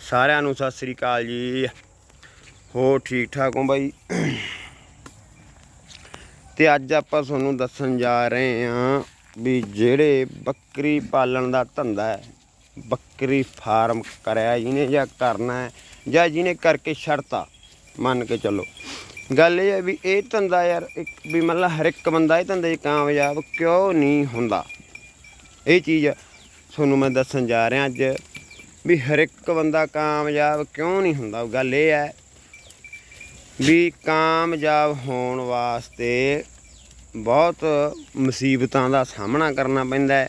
ਸਾਰਿਆਂ ਨੂੰ ਸਤਿ ਸ੍ਰੀ ਅਕਾਲ ਜੀ। ਹੋ ਠੀਕ ਠਾਕ ਹੋ ਬਾਈ? ਤੇ ਅੱਜ ਆਪਾਂ ਤੁਹਾਨੂੰ ਦੱਸਣ ਜਾ ਰਹੇ ਹਾਂ ਵੀ ਜਿਹੜੇ ਬੱਕਰੀ ਪਾਲਣ ਦਾ ਧੰਦਾ ਹੈ, ਬੱਕਰੀ ਫਾਰਮ ਕਰਿਆ ਜਿਹਨੇ ਜਾਂ ਕਰਨਾ ਹੈ, ਜਾਂ ਜਿਹਨੇ ਕਰਕੇ ਛੱਡਤਾ ਮੰਨ ਕੇ ਚੱਲੋ। ਗੱਲ ਇਹ ਹੈ ਵੀ ਇਹ ਧੰਦਾ ਯਾਰ ਇੱਕ ਵੀ ਮਤਲਬ ਹਰ ਇੱਕ ਬੰਦਾ ਇਹ ਧੰਦੇ 'ਚ ਕਾਮਯਾਬ ਕਿਉਂ ਨਹੀਂ ਹੁੰਦਾ? ਇਹ ਚੀਜ਼ ਤੁਹਾਨੂੰ ਮੈਂ ਦੱਸਣ ਜਾ ਰਿਹਾ ਅੱਜ ਵੀ ਹਰ ਇੱਕ ਬੰਦਾ ਕਾਮਯਾਬ ਕਿਉਂ ਨਹੀਂ ਹੁੰਦਾ? ਗੱਲ ਇਹ ਹੈ ਵੀ ਕਾਮਯਾਬ ਹੋਣ ਵਾਸਤੇ ਬਹੁਤ ਮੁਸੀਬਤਾਂ ਦਾ ਸਾਹਮਣਾ ਕਰਨਾ ਪੈਂਦਾ ਹੈ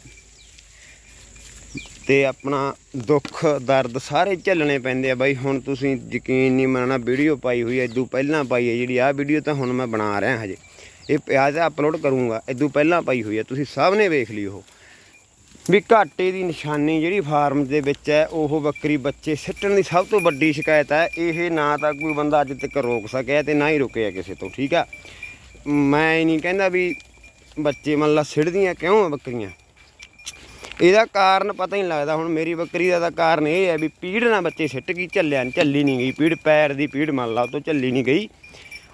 ਤੇ ਆਪਣਾ ਦੁੱਖ, ਦਰਦ ਸਾਰੇ ਝੱਲਣੇ ਪੈਂਦੇ ਆ। ਬਾਈ ਹੁਣ ਤੁਸੀਂ ਯਕੀਨ ਨਹੀਂ ਮੰਨਣਾ, ਵੀਡੀਓ ਪਾਈ ਹੋਈ ਐ ਇਦੋਂ ਪਹਿਲਾਂ ਪਾਈ ਹੈ ਜਿਹੜੀ ਆਹ ਵੀਡੀਓ ਤਾਂ ਹੁਣ ਮੈਂ ਬਣਾ ਰਿਹਾ ਹਜੇ। ਇਹ ਪਿਆ ਤੇ ਅਪਲੋਡ ਕਰੂੰਗਾ ਇਦੋਂ ਪਹਿਲਾਂ ਪਾਈ ਹੋਈ ਹੈ, ਤੁਸੀਂ ਸਭ ਨੇ ਵੇਖ ਲਈ ਉਹ। ਵੀ ਘਾਟੇ ਦੀ ਨਿਸ਼ਾਨੀ ਜਿਹੜੀ ਫਾਰਮ ਦੇ ਵਿੱਚ ਹੈ, ਉਹ ਬੱਕਰੀ ਬੱਚੇ ਸਿੱਟਣ ਦੀ ਸਭ ਤੋਂ ਵੱਡੀ ਸ਼ਿਕਾਇਤ ਹੈ। ਇਹ ਨਾ ਤਾਂ ਕੋਈ ਬੰਦਾ ਅੱਜ ਤੱਕ ਰੋਕ ਸਕਿਆ ਤੇ ਨਾ ਹੀ ਰੁਕਿਆ ਕਿਸੇ ਤੋਂ, ਠੀਕ ਆ? ਮੈਂ ਇਹ ਨਹੀਂ ਕਹਿੰਦਾ ਵੀ ਬੱਚੇ ਮੰਨ ਲਾ ਸਿੱਟਦੀਆਂ ਕਿਉਂ ਆ ਬੱਕਰੀਆਂ? ਇਹਦਾ ਕਾਰਨ ਪਤਾ ਹੀ ਨਹੀਂ ਲੱਗਦਾ। ਹੁਣ ਮੇਰੀ ਬੱਕਰੀ ਦਾ ਤਾਂ ਕਾਰਨ ਇਹ ਹੈ ਵੀ ਪੀੜ ਨਾ ਬੱਚੇ ਸਿੱਟ ਗਈ, ਝੱਲਿਆ ਨਹੀਂ ਝੱਲੀ ਨਹੀਂ ਗਈ। ਪੀੜ ਪੈਰ ਦੀ ਪੀੜ ਮੰਨ ਲਾ, ਉਹ ਤੋਂ ਝੱਲੀ ਨਹੀਂ ਗਈ।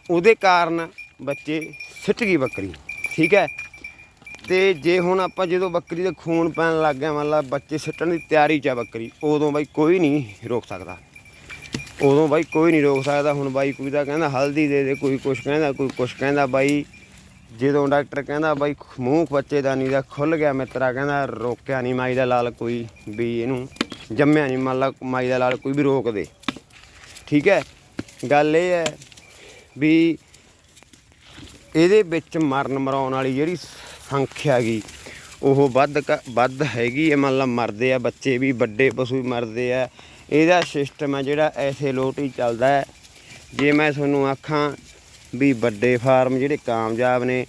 ਉਹਦੇ ਕਾਰਨ ਬੱਚੇ ਸਿੱਟ ਗਈ ਬੱਕਰੀ, ਠੀਕ ਹੈ? ਤੇ ਜੇ ਹੁਣ ਆਪਾਂ ਜਦੋਂ ਬੱਕਰੀ ਦੇ ਖੂਨ ਪੈਣ ਲੱਗ ਗਿਆ ਮੰਨ ਲਾ ਬੱਚੇ ਸਿੱਟਣ ਦੀ ਤਿਆਰੀ 'ਚ ਆ ਬੱਕਰੀ, ਉਦੋਂ ਬਾਈ ਕੋਈ ਨਹੀਂ ਰੋਕ ਸਕਦਾ। ਉਦੋਂ ਬਾਈ ਕੋਈ ਨਹੀਂ ਰੋਕ ਸਕਦਾ। ਹੁਣ ਬਾਈ ਕੋਈ ਤਾਂ ਕਹਿੰਦਾ ਹਲਦੀ ਦੇ ਦੇ, ਕੋਈ ਕੁਛ ਕਹਿੰਦਾ, ਕੋਈ ਕੁਛ ਕਹਿੰਦਾ ਬਾਈ। ਜਦੋਂ ਡਾਕਟਰ ਕਹਿੰਦਾ ਬਾਈ ਮੂੰਹ ਬੱਚੇ ਦਾ ਨਹੀਂ ਦਾ ਖੁੱਲ ਗਿਆ, ਮਿੱਤਰਾ ਕਹਿੰਦਾ ਰੋਕਿਆ ਨਹੀਂ ਮਾਈ ਦਾ ਲਾਲ ਕੋਈ ਵੀ ਇਹਨੂੰ, ਜੰਮਿਆ ਨਹੀਂ, ਮੰਨ ਲਾ ਮਾਈ ਦਾ ਲਾਲ ਕੋਈ ਵੀ ਰੋਕ ਦੇ। ਠੀਕ ਹੈ? ਗੱਲ ਇਹ ਹੈ ਵੀ ਇਹਦੇ ਵਿੱਚ ਮਰਨ ਮਰਾਉਣ ਵਾਲੀ ਜਿਹੜੀ ਸੰਖਿਆ ਗਈ ਉਹ ਵੱਧ ਕ- ਵੱਧ ਹੈਗੀ ਹੈ ਮੰਨ ਲਾ ਮਰਦੇ ਆ ਬੱਚੇ ਵੀ, ਵੱਡੇ ਪਸ਼ੂ ਵੀ ਮਰਦੇ ਆ। ਇਹਦਾ ਸਿਸਟਮ ਹੈ ਜਿਹੜਾ, ਐਸੇ ਲੋਟ ਹੀ ਚੱਲਦਾ ਹੈ। ਜੇ ਮੈਂ ਤੁਹਾਨੂੰ ਆਖਾਂ ਵੀ ਵੱਡੇ ਫਾਰਮ ਜਿਹੜੇ ਕਾਮਯਾਬ ਨੇ,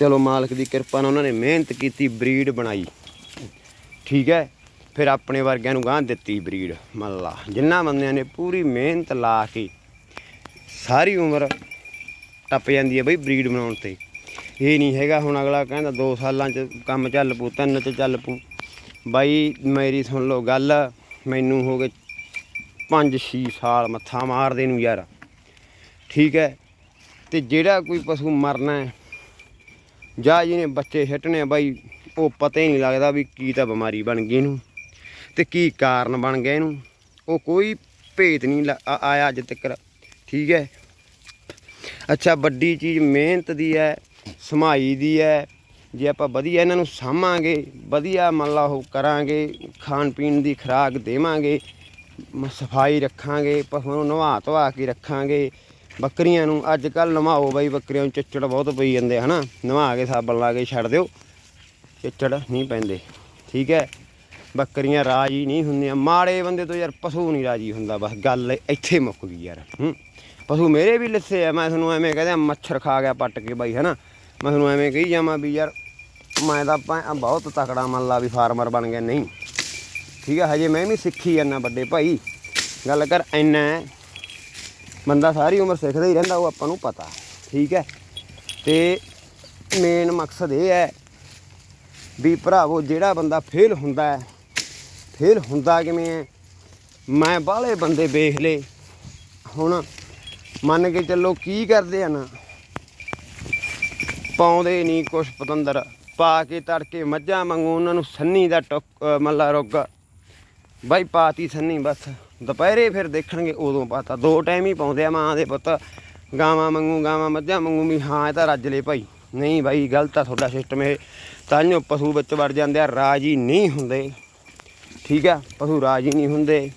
ਚਲੋ ਮਾਲਕ ਦੀ ਕਿਰਪਾ ਨਾਲ ਉਹਨਾਂ ਨੇ ਮਿਹਨਤ ਕੀਤੀ, ਬਰੀਡ ਬਣਾਈ। ਠੀਕ ਹੈ? ਫਿਰ ਆਪਣੇ ਵਰਗਿਆਂ ਨੂੰ ਗਾਂ ਦਿੱਤੀ ਬਰੀਡ, ਮੰਨ ਲਾ। ਜਿਨ੍ਹਾਂ ਬੰਦਿਆਂ ਨੇ ਪੂਰੀ ਮਿਹਨਤ ਲਾ ਕੇ ਸਾਰੀ ਉਮਰ ਟੱਪ ਜਾਂਦੀ ਹੈ ਬਈ ਬਰੀਡ ਬਣਾਉਣ ਤੇ। ਇਹ ਨਹੀਂ ਹੈਗਾ, ਹੁਣ ਅਗਲਾ ਕਹਿੰਦਾ 2 ਸਾਲਾਂ ਚ ਕੰਮ ਚੱਲ ਪੂ ਤਿੰਨ ਚ ਚੱਲ ਪੂ ਬਾਈ, ਮੇਰੀ ਸੁਣ ਲਓ ਗੱਲ, ਮੈਨੂੰ ਹੋ ਗਏ 5-6 ਸਾਲ ਮੱਥਾ ਮਾਰਦੇ ਨੂੰ ਯਾਰ। ਠੀਕ ਹੈ? ਤੇ ਜਿਹੜਾ ਕੋਈ ਪਸ਼ੂ ਮਰਨਾ ਹੈ, ਜਾਂ ਜਿਹਨੇ ਬੱਚੇ ਛੱਟਣੇ ਆ ਬਾਈ, ਉਹ ਪਤਾ ਹੀ ਨਹੀਂ ਲੱਗਦਾ ਵੀ ਕੀ ਤਾਂ ਬਿਮਾਰੀ ਬਣ ਗਈ ਇਹਨੂੰ, ਤੇ ਕੀ ਕਾਰਨ ਬਣ ਗਿਆ ਇਹਨੂੰ। ਉਹ ਕੋਈ ਭੇਤ ਨਹੀਂ ਲ- ਆਇਆ ਅੱਜ ਤੱਕ ਠੀਕ ਹੈ? ਅੱਛਾ, ਵੱਡੀ ਚੀਜ਼ ਮਿਹਨਤ ਦੀ ਹੈ ਸਮਾਈ ਦੀ ਹੈ। ਜੇ ਆਪਾਂ ਵਧੀਆ ਇਹਨਾਂ ਨੂੰ ਸਾਂਭਾਂਗੇ ਵਧੀਆ ਮੰਨ ਲਾ ਉਹ ਕਰਾਂਗੇ ਖਾਣ ਪੀਣ ਦੀ ਖੁਰਾਕ ਦੇਵਾਂਗੇ ਮ- ਸਫ਼ਾਈ ਰੱਖਾਂਗੇ ਪਸ਼ੂਆਂ ਨੂੰ ਨਵਾ ਧਵਾ ਕੇ ਰੱਖਾਂਗੇ। ਬੱਕਰੀਆਂ ਨੂੰ ਅੱਜ ਕੱਲ ਨਵਾਓ ਬਾਈ ਬੱਕਰੀਆਂ ਨੂੰ ਚਿੱਚੜ ਬਹੁਤ ਪਈ ਜਾਂਦੇ ਆ, ਹਨਾ? ਨਵਾ ਕੇ ਸਾਬਣ ਲਾ ਕੇ ਛੱਡ ਦਿਓ। ਚਿੱਚੜ ਨਹੀਂ ਪੈਂਦੇ ਠੀਕ ਹੈ? ਬੱਕਰੀਆਂ ਰਾਜੀ ਨਹੀਂ ਹੁੰਦੀਆਂ। ਮਾੜੇ ਬੰਦੇ ਤੋਂ ਯਾਰ ਪਸ਼ੂ ਨਹੀਂ ਰਾਜੀ ਹੁੰਦਾ ਬਸ ਗੱਲ ਇੱਥੇ ਮੁੱਕ ਗਈ ਯਾਰ ਪਸ਼ੂ ਮੇਰੇ ਵੀ ਲਿੱਸੇ ਆ ਮੈਂ ਤੁਹਾਨੂੰ ਐਵੇਂ ਕਹਦੇ ਮੱਛਰ ਖਾ ਗਿਆ ਪੱਟ ਕੇ ਬਾਈ ਹਨਾ? ਮੈਂ ਤੁਹਾਨੂੰ ਐਵੇਂ ਕਹੀ ਜਾਵਾਂ ਵੀ ਯਾਰ ਮੈਂ ਤਾਂ ਭੈ- ਬਹੁਤ ਤਕੜਾ ਮੰਨ ਲਾ ਵੀ ਫਾਰਮਰ ਬਣ ਗਿਆ, ਨਹੀਂ। ਠੀਕ ਹੈ ਹਜੇ ਮੈਂ ਵੀ ਸਿੱਖੀ ਜਾਂਦਾ ਵੱਡੇ ਭਾਈ। ਗੱਲ ਕਰ, ਇੰਨਾ ਬੰਦਾ ਸਾਰੀ ਉਮਰ ਸਿੱਖਦਾ ਹੀ ਰਹਿੰਦਾ, ਉਹ ਆਪਾਂ ਨੂੰ ਪਤਾ। ਠੀਕ ਹੈ। ਤੇ ਮੇਨ ਮਕਸਦ ਇਹ ਹੈ ਵੀ ਭਰਾਵੋ, ਜਿਹੜਾ ਬੰਦਾ ਫੇਲ ਹੁੰਦਾ ਹੈ ਫੇਲ ਹੁੰਦਾ ਕਿਵੇਂ ਹੈ? ਮੈਂ ਬਾਹਲੇ ਬੰਦੇ ਵੇਖ ਲਏ। ਹੁਣ ਮੰਨ ਕੇ ਚੱਲੋ ਕੀ ਕਰਦੇ ਆ ਨਾ ਪਾਉਂਦੇ ਨਹੀਂ ਕੁਛ ਪਤੰਦਰ। ਪਾ ਕੇ ਤੜਕੇ ਮੱਝਾਂ ਮੰਗੂ ਉਹਨਾਂ ਨੂੰ ਸੰਨੀ ਦਾ ਟੁੱਕ, ਅਹ ਮੱਲਾ ਰੁੱਗ ਬਾਈ ਪਾਤੀ ਸੰਨੀ ਬਸ। ਦੁਪਹਿਰੇ ਫਿਰ ਦੇਖਣਗੇ ਉਦੋਂ ਪਾਤਾ। ਦੋ ਟਾਈਮ ਹੀ ਪਾਉਂਦੇ ਆ ਮਾਂ ਦੇ ਪੁੱਤ। ਗਾਵਾਂ ਮੰਗੂ ਗਾਵਾਂ ਮੱਝਾਂ ਮੰਗੂ ਵੀ ਹਾਂ, ਇਹ ਤਾਂ ਰੱਜ ਲੈ ਭਾਈ। ਨਹੀਂ ਬਾਈ, ਗਲਤ ਆ ਤੁਹਾਡਾ ਸਿਸਟਮ ਇਹ। ਤਾਂਿਓ ਪਸ਼ੂ ਵਿੱਚ ਵੜ ਜਾਂਦੇ ਆ, ਰਾਜੀ ਨਹੀਂ ਹੁੰਦੇ। ਠੀਕ ਆ, ਪਸ਼ੂ ਰਾਜੀ ਨਹੀਂ ਹੁੰਦੇ।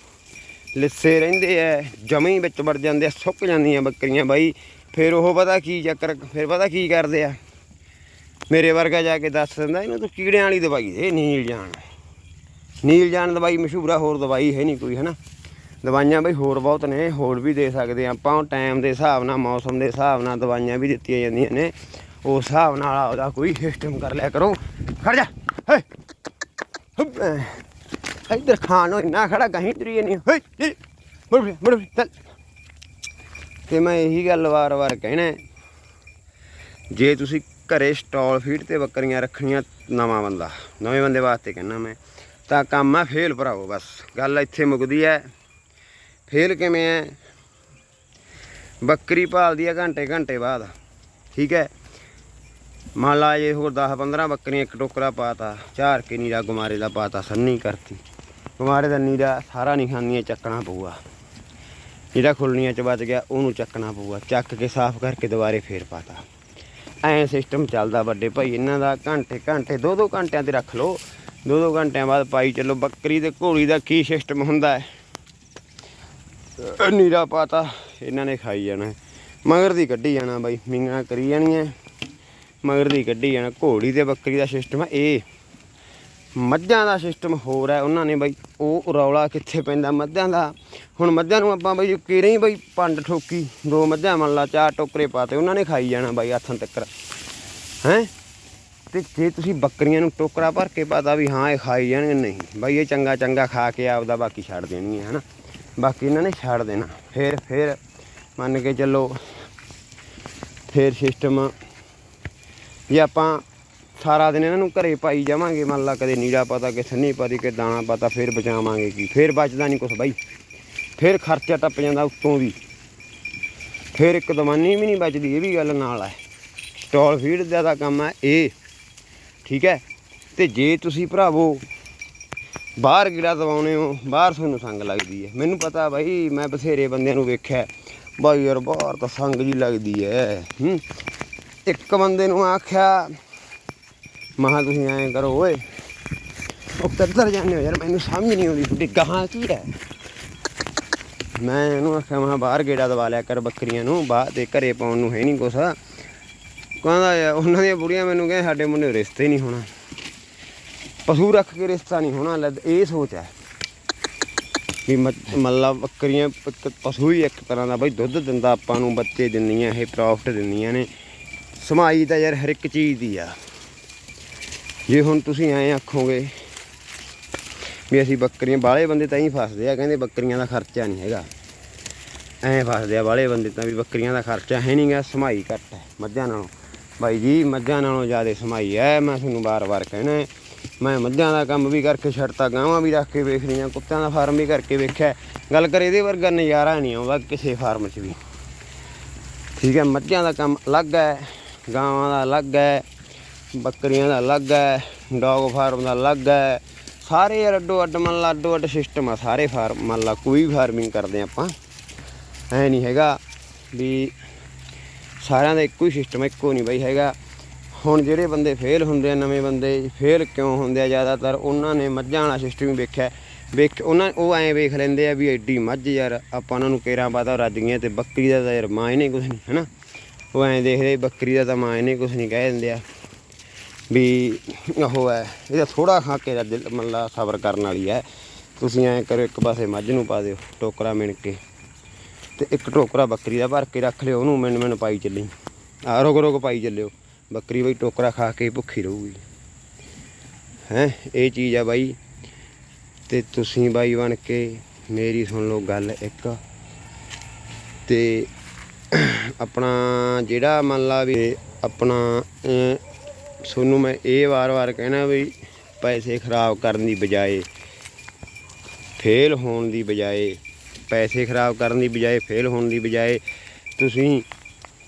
ਲਿੱਸੇ ਰਹਿੰਦੇ ਐ ਜਮੇ ਵਿੱਚ ਵੜ ਜਾਂਦੇ ਆ, ਸੁੱਕ ਜਾਂਦੀਆਂ ਬੱਕਰੀਆਂ ਬਾਈ। ਫਿਰ ਉਹ ਪਤਾ ਕੀ ਚੱਕਰ, ਫਿਰ ਪਤਾ ਕੀ ਕਰਦੇ ਆ? ਮੇਰੇ ਵਰਗਾ ਜਾ ਕੇ ਦੱਸ ਦਿੰਦਾ, ਇਹਨੂੰ ਤੂੰ ਕੀੜਿਆਂ ਵਾਲੀ ਦਵਾਈ ਦੇ, ਨੀਲ ਜਾਨ। ਨੀਲ ਜਾਨ ਦਵਾਈ ਮਸ਼ਹੂਰ ਆ, ਹੋਰ ਦਵਾਈ ਹੈ ਨਹੀਂ ਕੋਈ, ਹਨਾ? ਦਵਾਈਆਂ ਬਈ ਹੋਰ ਬਹੁਤ ਨੇ, ਹੋਰ ਵੀ ਦੇ ਸਕਦੇ ਆ ਆਪਾਂ ਟਾਈਮ ਦੇ ਹਿਸਾਬ ਨਾਲ, ਮੌਸਮ ਦੇ ਹਿਸਾਬ ਨਾਲ ਦਵਾਈਆਂ ਵੀ ਦਿੱਤੀਆਂ ਜਾਂਦੀਆਂ ਨੇ। ਉਸ ਹਿਸਾਬ ਨਾਲ ਉਹਦਾ ਕੋਈ ਸਿਸਟਮ ਕਰ ਲਿਆ ਕਰੋ। ਖੜ ਜਾ, ਹੇ! ਇੱਧਰ ਖਾਣ ਨੂੰ ਇੰਨਾ ਖੜਾ ਕਹੀਂ ਤਰੀ ਨਹੀਂ ਹੋਈ ਮੁੜ ਮੁੜ ਫਿਰ, ਚੱਲ। ਤੇ ਮੈਂ ਇਹੀ ਗੱਲ ਵਾਰ-ਵਾਰ ਕਹਿਣਾ ਜੇ ਤੁਸੀਂ ਘਰੇ ਸਟਾਲ ਫੀਡ ਤੇ ਬੱਕਰੀਆਂ ਰੱਖਣੀਆਂ ਨਵਾਂ ਬੰਦਾ। ਨਵੇਂ ਬੰਦੇ ਵਾਸਤੇ ਕਹਿਣਾ ਮੈਂ। ਤਾਂ ਕੰਮ ਆ, ਫੇਲ ਭਰਾਓ ਬਸ। ਗੱਲ ਇੱਥੇ ਮੁੱਕਦੀ ਐ। ਫੇਲ ਕਿਵੇਂ ਐ? ਬੱਕਰੀ ਭਾਲਦੀ ਆ ਘੰਟੇ ਘੰਟੇ ਬਾਅਦ। ਠੀਕ ਹੈ ਮੰਨ ਲਾ ਜੇ ਹੋਰ 10 15 ਬੱਕਰੀਆਂ ਇੱਕ ਟੋਕਰਾ ਪਾਤਾ ਝਾਰ ਕੇ ਨੀਰਾ ਗੁਮਾਰੇ ਦਾ ਪਾਤਾ, ਸੰਨੀ ਕਰਤੀ। ਗੁਮਾਰੇ ਦਾ ਨੀਰਾ ਸਾਰਾ ਨਹੀਂ ਖਾਂਦੀਆਂ, ਚੱਕਣਾ ਪਊਗਾ। ਜਿਹੜਾ ਖੁੱਲਣੀਆਂ ਚ ਬਚ ਗਿਆ, ਉਹਨੂੰ ਚੱਕਣਾ ਪਊਗਾ। ਚੱਕ ਕੇ ਸਾਫ਼ ਕਰਕੇ ਦੁਬਾਰੇ ਫੇਰ ਪਾਤਾ। ਐਂ ਸਿਸਟਮ ਚੱਲਦਾ ਵੱਡੇ ਭਾਈ, ਇਹਨਾਂ ਦਾ ਘੰਟੇ ਘੰਟੇ, ਦੋ ਦੋ ਘੰਟਿਆਂ ਤੇ ਰੱਖ ਲਓ। ਦੋ ਦੋ ਘੰਟਿਆਂ ਬਾਅਦ ਪਾਈ ਚੱਲੋ ਬੱਕਰੀ ਤੇ ਘੋੜੀ ਦਾ ਕੀ ਸਿਸਟਮ ਹੁੰਦਾ ਹੈ। ਨੀਰਾ ਪਾਤਾ, ਇਹਨਾਂ ਨੇ ਖਾਈ ਜਾਣਾ ਮਗਰ ਦੀ ਕੱਢੀ ਜਾਣਾ ਬਾਈ ਮਿੰਗਣਾ ਕਰੀ ਜਾਣੀਆਂ। ਮਗਰ ਦੀ ਕੱਢੀ ਜਾਣਾ, ਘੋੜੀ ਤੇ ਬੱਕਰੀ ਦਾ ਸਿਸਟਮ ਹੈ, ਇਹ। ਮੱਝਾਂ ਦਾ ਸਿਸਟਮ ਹੋਰ ਹੈ, ਉਹਨਾਂ ਨੇ ਬਾਈ ਉਹ ਰੌਲਾ ਕਿੱਥੇ ਪੈਂਦਾ ਮੱਝਾਂ ਦਾ। ਹੁਣ ਮੱਝਾਂ ਨੂੰ ਆਪਾਂ ਬਾਈ ਕਿਹੜੇ ਹੀ ਬਾਈ ਪੰਡ ਠੋਕੀ, ਦੋ ਮੱਝਾਂ ਮੰਨ ਲਾ, ਚਾਰ ਟੋਕਰੇ ਪਾਤੇ, ਉਹਨਾਂ ਨੇ ਖਾਈ ਜਾਣਾ ਬਾਈ ਹੱਥਾਂ ਤੱਕ। ਹੈ? ਤੇ ਜੇ ਤੁਸੀਂ ਬੱਕਰੀਆਂ ਨੂੰ ਟੋਕਰਾ ਭਰ ਕੇ ਪਾਤਾ ਵੀ ਹਾਂ, ਇਹ ਖਾਈ ਜਾਣਗੇ, ਨਹੀਂ। ਬਾਈ ਇਹ ਚੰਗਾ ਚੰਗਾ ਖਾ ਕੇ ਆਪਦਾ ਬਾਕੀ ਛੱਡ ਦੇਣੀ ਹੈ ਹਨਾ? ਬਾਕੀ ਇਹਨਾਂ ਨੇ ਛੱਡ ਦੇਣਾ। ਫਿਰ ਫਿਰ ਮੰਨ ਕੇ ਚੱਲੋ, ਫਿਰ ਸਿਸਟਮ ਜੇ ਆਪਾਂ ਸਾਰਾ ਦਿਨ ਇਹਨਾਂ ਨੂੰ ਘਰੇ ਪਾਈ ਜਾਵਾਂਗੇ। ਮੰਨ ਲਾ ਕਦੇ ਨੀੜਾ ਪਤਾ ਕਿ ਸੰਨੀ ਪਤੀ ਕਿ ਦਾਣਾ ਪਤਾ, ਫਿਰ ਬਚਾਵਾਂਗੇ ਕੀ? ਫਿਰ ਬਚਦਾ ਨਹੀਂ ਕੁਛ ਬਾਈ। ਫਿਰ ਖਰਚਾ ਟੱਪ ਜਾਂਦਾ ਉੱਤੋਂ ਵੀ। ਫਿਰ ਇੱਕ ਦਵਾਨੀ ਵੀ ਨਹੀਂ ਬਚਦੀ, ਇਹ ਵੀ ਗੱਲ ਨਾਲ ਹੈ ਸਟਾਲ ਫੀਡ ਦਾ ਤਾਂ ਕੰਮ ਹੈ ਇਹ। ਠੀਕ ਹੈ? ਤੇ ਜੇ ਤੁਸੀਂ ਭਰਾਵੋ ਬਾਹਰ ਗਿੜਾ ਦਵਾਉਣੇ ਹੋ, ਬਾਹਰ ਤੁਹਾਨੂੰ ਸੰਗ ਲੱਗਦੀ ਹੈ। ਮੈਨੂੰ ਪਤਾ ਬਾਈ, ਮੈਂ ਬਥੇਰੇ ਬੰਦਿਆਂ ਨੂੰ ਵੇਖਿਆ। ਬਾਈ ਯਾਰ, ਬਾਹਰ ਤਾਂ ਸੰਗ ਜੀ ਲੱਗਦੀ ਹੈ। ਹੂੰ? ਇੱਕ ਬੰਦੇ ਨੂੰ ਆਖਿਆ ਮਹਾ ਤੁਸੀਂ ਐਂ ਕਰੋ, ਓਏ। ਉਹ ਕਿੱਧਰ ਜਾਂਦੇ ਹੋ ਯਾਰ? ਮੈਨੂੰ ਸਮਝ ਨਹੀਂ ਆਉਂਦੀ ਤੁਹਾਡੀ ਕਹਾਂ ਕੀ ਹੈ। ਮੈਂ ਇਹਨੂੰ ਆਖਿਆ, ਮਹਾ ਬਾਹਰ ਗੇੜਾ ਦਵਾ ਲਿਆ ਕਰ ਬੱਕਰੀਆਂ ਨੂੰ, ਬਾਹਰ ਦੇ ਘਰੇ ਪਾਉਣ ਨੂੰ ਹੈ ਨਹੀਂ ਕੁਛ। ਕਹਿੰਦਾ ਯਾਰ, ਉਹਨਾਂ ਦੀਆਂ ਬੁੜੀਆਂ ਮੈਨੂੰ ਕਹਿੰਦੇ ਸਾਡੇ ਮੁੰਡੇ ਰਿਸ਼ਤੇ ਨਹੀਂ ਹੋਣਾ। ਪਸ਼ੂ ਰੱਖ ਕੇ ਰਿਸ਼ਤਾ ਨਹੀਂ ਹੋਣਾ, ਲੈ ਇਹ ਸੋਚ ਹੈ। ਵੀ ਮੱਝ- ਮੱਲਾ ਬੱਕਰੀਆਂ ਪਸ਼ੂ ਹੀ ਇੱਕ ਤਰ੍ਹਾਂ ਦਾ ਬਈ ਦੁੱਧ ਦਿੰਦਾ ਆਪਾਂ ਨੂੰ, ਬੱਚੇ ਦਿੰਦੀਆਂ, ਇਹ ਪ੍ਰੋਫਿਟ ਦਿੰਦੀਆਂ ਨੇ। ਸਮਾਈ ਤਾਂ ਯਾਰ ਹਰ ਇੱਕ ਚੀਜ਼ ਦੀ ਆ। ਜੇ ਹੁਣ ਤੁਸੀਂ ਐਂ ਆਖੋਗੇ ਵੀ ਅਸੀਂ ਬੱਕਰੀਆਂ ਬਾਹਲੇ ਬੰਦੇ ਤਾਂ ਹੀ ਫਸਦੇ ਆ, ਕਹਿੰਦੇ ਬੱਕਰੀਆਂ ਦਾ ਖਰਚਾ ਨਹੀਂ ਹੈਗਾ। ਐਂ ਫਸਦੇ ਆ ਬਾਹਲੇ ਬੰਦੇ ਤਾਂ ਵੀ ਬੱਕਰੀਆਂ ਦਾ ਖਰਚਾ ਹੈ ਨਹੀਂਗਾ ਸਮਾਈ ਘੱਟ ਹੈ ਮੱਝਾਂ ਨਾਲੋਂ। ਬਾਈ ਜੀ, ਮੱਝਾਂ ਨਾਲੋਂ ਜ਼ਿਆਦਾ ਸਮਾਈ ਹੈ, ਮੈਂ ਤੁਹਾਨੂੰ ਵਾਰ-ਵਾਰ ਕਹਿਣਾ ਹੈ। ਮੈਂ ਮੱਝਾਂ ਦਾ ਕੰਮ ਵੀ ਕਰਕੇ ਛੱਡਤਾ, ਗਾਵਾਂ ਵੀ ਰੱਖ ਕੇ ਵੇਖ ਰਹੀਆਂ, ਕੁੱਤਿਆਂ ਦਾ ਫਾਰਮ ਵੀ ਕਰਕੇ ਵੇਖਿਆ। ਗੱਲ ਕਰ ਇਹਦੇ ਵਰਗਾ ਨਜ਼ਾਰਾ ਨਹੀਂ ਆਉਂਦਾ ਕਿਸੇ ਫਾਰਮ 'ਚ ਵੀ। ਠੀਕ ਹੈ, ਮੱਝਾਂ ਦਾ ਕੰਮ ਅਲੱਗ ਹੈ, ਗਾਵਾਂ ਦਾ ਅਲੱਗ ਹੈ। ਬੱਕਰੀਆਂ ਦਾ ਅਲੱਗ ਹੈ ਡੌਗ ਫਾਰਮ ਦਾ ਅਲੱਗ ਹੈ। ਸਾਰੇ ਯਾਰ ਅੱਡੋ ਅੱਡ ਮੰਨ ਲਾ, ਅੱਡੋ ਅੱਡ ਸਿਸਟਮ ਆ ਸਾਰੇ ਫਾਰਮ ਮੰਨ ਲਾ ਕੋਈ ਵੀ ਫਾਰਮਿੰਗ ਕਰਦੇ ਆਪਾਂ। ਐ ਨਹੀਂ ਹੈਗਾ ਵੀ ਸਾਰਿਆਂ ਦਾ ਇੱਕੋ ਹੀ ਸਿਸਟਮ ਇੱਕੋ ਨਹੀਂ ਬਈ ਹੈਗਾ। ਹੁਣ ਜਿਹੜੇ ਬੰਦੇ ਫੇਲ ਹੁੰਦੇ ਆ, ਨਵੇਂ ਬੰਦੇ ਫੇਲ ਕਿਉਂ ਹੁੰਦੇ ਆ ਜ਼ਿਆਦਾਤਰ, ਉਹਨਾਂ ਨੇ ਮੱਝਾਂ ਵਾਲਾ ਸਿਸਟਮ ਹੀ ਵੇਖਿਆ। ਵੇਖ, ਉਹਨਾਂ, ਉਹ ਐਂ ਵੇਖ ਲੈਂਦੇ ਆ ਵੀ ਐਡੀ ਮੱਝ ਯਾਰ, ਆਪਾਂ ਉਹਨਾਂ ਨੂੰ ਕੇਰਾਂ ਪਤਾ ਰੱਜ ਗਈਆਂ ਤੇ ਬੱਕਰੀ ਦਾ ਤਾਂ ਯਾਰ ਮਾਂ ਹੀ ਨਹੀਂ ਕੁਝ ਨਹੀਂ, ਹਨਾ? ਉਹ ਐਂ ਦੇਖਦੇ ਬੱਕਰੀ ਦਾ ਤਾਂ ਮਾਂ ਹੀ ਨਹੀਂ ਕੁਝ ਨਹੀਂ, ਕਹਿ ਦਿੰਦੇ ਆ। ਵੀ ਉਹ ਹੈ, ਇਹਦਾ ਥੋੜਾ ਖਾ ਕੇ ਰੱਜ ਮੱਲਾ ਸਬਰ ਕਰਨ ਵਾਲੀ ਹੈ। ਤੁਸੀਂ ਐਂ ਕਰੋ, ਇੱਕ ਪਾਸੇ ਮੱਝ ਨੂੰ ਪਾ ਦਿਓ, ਟੋਕਰਾ ਮਿਣ ਕੇ। ਤੇ ਇੱਕ ਟੋਕਰਾ ਬੱਕਰੀ ਦਾ ਭਰ ਕੇ ਰੱਖ ਲਿਓ, ਉਹਨੂੰ ਮਿੰਨ ਮਿੰਨ ਪਾਈ ਚੱਲੀ। ਆ ਰੋਕ ਰੋਕ ਪਾਈ ਚੱਲਿਓ। ਬੱਕਰੀ ਬਈ ਟੋਕਰਾ ਖਾ ਕੇ ਭੁੱਖੀ ਰਹੂਗੀ। ਹੈ, ਇਹ ਚੀਜ਼ ਆ ਬਾਈ। ਤੇ ਤੁਸੀਂ ਬਾਈ ਬਣ ਕੇ ਮੇਰੀ ਸੁਣ ਲਓ ਗੱਲ ਇੱਕ। ਤੇ ਆਪਣਾ ਜਿਹੜਾ ਮੰਨ ਲਾ ਵੀ ਆਪਣਾ ਤੁਹਾਨੂੰ ਮੈਂ ਇਹ ਵਾਰ-ਵਾਰ ਕਹਿਣਾ ਵੀ ਪੈਸੇ ਖਰਾਬ ਕਰਨ ਦੀ ਬਜਾਏ, ਫੇਲ ਹੋਣ ਦੀ ਬਜਾਏ, ਪੈਸੇ ਖਰਾਬ ਕਰਨ ਦੀ ਬਜਾਏ, ਫੇਲ ਹੋਣ ਦੀ ਬਜਾਏ ਤੁਸੀਂ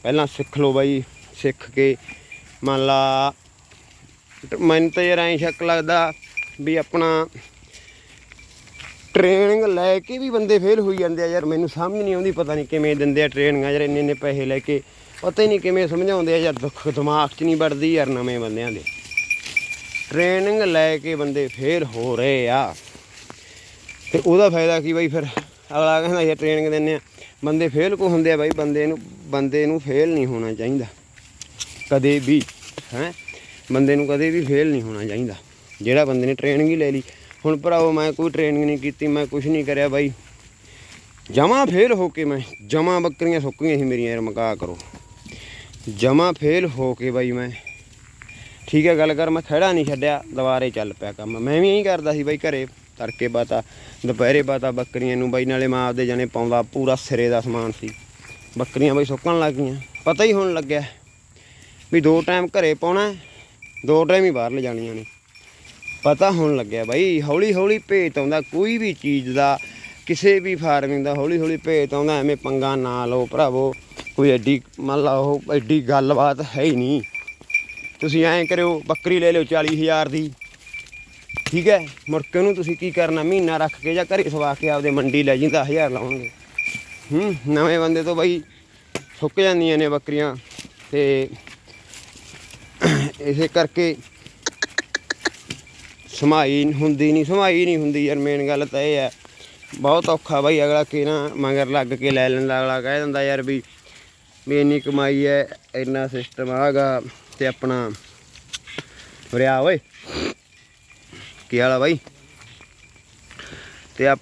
ਪਹਿਲਾਂ ਸਿੱਖ ਲਓ ਬਾਈ, ਸਿੱਖ ਕੇ ਮੰਨ ਲਾ ਮੈਨੂੰ ਤਾਂ ਯਾਰ ਐਂ ਸ਼ੱਕ ਲੱਗਦਾ ਵੀ ਆਪਣਾ ਟ੍ਰੇਨਿੰਗ ਲੈ ਕੇ ਵੀ ਬੰਦੇ ਫੇਲ ਹੋਈ ਜਾਂਦੇ ਆ ਯਾਰ, ਮੈਨੂੰ ਸਮਝ ਨਹੀਂ ਆਉਂਦੀ, ਪਤਾ ਨਹੀਂ ਕਿਵੇਂ ਦਿੰਦੇ ਆ ਟ੍ਰੇਨਿੰਗਾਂ ਯਾਰ ਇੰਨੇ ਇੰਨੇ ਪੈਸੇ ਲੈ ਕੇ ਪਤਾ ਹੀ ਨਹੀਂ ਕਿਵੇਂ ਸਮਝਾਉਂਦੇ ਆ, ਯਾਰ ਦੁੱਖ ਦਿਮਾਗ 'ਚ ਨਹੀਂ ਵੜਦੀ ਯਾਰ ਨਵੇਂ ਬੰਦਿਆਂ ਦੇ। ਟ੍ਰੇਨਿੰਗ ਲੈ ਕੇ ਬੰਦੇ ਫੇਲ ਹੋ ਰਹੇ ਆ। ਤੇ ਉਹਦਾ ਫਾਇਦਾ ਕੀ ਬਾਈ ਫਿਰ? ਅਗਲਾ ਕਹਿੰਦਾ ਯਾਰ ਟ੍ਰੇਨਿੰਗ ਦਿੰਦੇ ਆ। ਬੰਦੇ ਫੇਲ ਕੋ ਹੁੰਦੇ ਆ ਬਾਈ, ਬੰਦੇ ਨੂੰ ਬੰਦੇ ਨੂੰ ਫੇਲ ਨਹੀਂ ਹੋਣਾ ਚਾਹੀਦਾ। ਕਦੇ ਵੀ, ਹੈ? ਬੰਦੇ ਨੂੰ ਕਦੇ ਵੀ ਫੇਲ ਨਹੀਂ ਹੋਣਾ ਚਾਹੀਦਾ। ਜਿਹੜਾ ਬੰਦੇ ਨੇ ਟ੍ਰੇਨਿੰਗ ਹੀ ਲੈ ਲਈ। ਹੁਣ ਭਰਾਓ ਮੈਂ ਕੋਈ ਟ੍ਰੇਨਿੰਗ ਨਹੀਂ ਕੀਤੀ, ਮੈਂ ਕੁਝ ਨਹੀਂ ਕਰਿਆ ਬਾਈ। ਜਮਾ ਫੇਲ ਹੋ ਕੇ ਮੈਂ, ਜਮਾ ਬੱਕਰੀਆਂ ਸੁੱਕੀਆਂ ਸੀ ਮੇਰੀਆਂ, ਯਾਰ ਮਕਾ ਕਰੋ। ਜਮਾ ਫੇਲ ਹੋ ਕੇ ਬਾਈ ਮੈਂ। ਠੀਕ ਹੈ, ਗੱਲ ਕਰ, ਮੈਂ ਖੜਾ ਨਹੀਂ ਛੱਡਿਆ। ਦੁਬਾਰੇ ਚੱਲ ਪਿਆ ਕੰਮ। ਮੈਂ ਵੀ ਇਹੀ ਕਰਦਾ ਸੀ ਬਾਈ ਘਰੇ, ਤੜਕੇ ਬਾਤਾ, ਦੁਪਹਿਰੇ ਬਾਤਾ, ਬੱਕਰੀਆਂ ਨੂੰ ਬਾਈ, ਨਾਲੇ ਮਾਂ ਆਪਦੇ ਜਾਣੇ ਪਾਉਂਦਾ, ਪੂਰਾ ਸਿਰੇ ਦਾ ਸਮਾਨ ਸੀ। ਬੱਕਰੀਆਂ ਬਾਈ ਸੁੱਕਣ ਲੱਗ ਗਈਆਂ। ਪਤਾ ਹੀ ਹੋਣ ਲੱਗਿਆ ਵੀ ਦੋ ਟਾਈਮ ਘਰੇ ਪਾਉਣਾ ਦੋ ਟਾਈਮ ਹੀ ਬਾਹਰ ਲੈ ਜਾਣੀਆਂ ਨੇ। ਪਤਾ ਹੋਣ ਲੱਗਿਆ ਬਾਈ, ਹੌਲੀ ਹੌਲੀ ਭੇਤ ਆਉਂਦਾ, ਕੋਈ ਵੀ ਚੀਜ਼ ਦਾ, ਕਿਸੇ ਵੀ ਫਾਰਮਿੰਗ ਦਾ ਹੌਲੀ ਹੌਲੀ ਭੇਤ ਆਉਂਦਾ, ਐਵੇਂ ਪੰਗਾ ਨਾ ਲਓ ਭਰਾਵੋ। ਕੋਈ ਐਡੀ, ਮੰਨ ਲਾ ਉਹ ਐਡੀ ਗੱਲਬਾਤ ਹੈ ਹੀ ਨਹੀਂ। ਤੁਸੀਂ ਐਂ ਕਰਿਓ, ਬੱਕਰੀ ਲੈ ਲਿਓ 40000 ਦੀ। ਠੀਕ ਹੈ ਮੁੜ ਕੇ ਉਹਨੂੰ ਤੁਸੀਂ ਕੀ ਕਰਨਾ, ਮਹੀਨਾ ਰੱਖ ਕੇ ਜਾਂ ਘਰੇ ਸਵਾ ਕੇ ਆਪਦੇ ਮੰਡੀ ਲੈ ਜੀ 10000 ਲਾਉਣਗੇ। ਹੂੰ, ਨਵੇਂ ਬੰਦੇ ਤੋਂ ਬਈ ਸੁੱਕ ਜਾਂਦੀਆਂ ਨੇ ਬੱਕਰੀਆਂ। ਤੇ ਇਸੇ ਕਰਕੇ ਸਮਾਈ ਹੁੰਦੀ ਨਹੀਂ, ਸਮਾਈ ਨਹੀਂ ਹੁੰਦੀ ਯਾਰ ਮੇਨ ਗੱਲ ਤਾਂ ਇਹ ਹੈ। ਬਹੁਤ ਔਖਾ ਬਾਈ ਅਗਲਾ ਕਿ ਨਾ, ਮਗਰ ਲੱਗ ਕੇ ਲੈ ਲੈਂਦਾ, ਅਗਲਾ ਕਹਿ ਦਿੰਦਾ ਯਾਰ ਵੀ ਵੀ ਇੰਨੀ ਕਮਾਈ ਹੈ, ਇੰਨਾ ਸਿਸਟਮ ਆਗਾ ਤੇ ਆਪਣਾ ਵਰਿਆ ਓਏ। ਕੀ ਹਾਲ ਬਾਈ? ਤੇ ਆਪ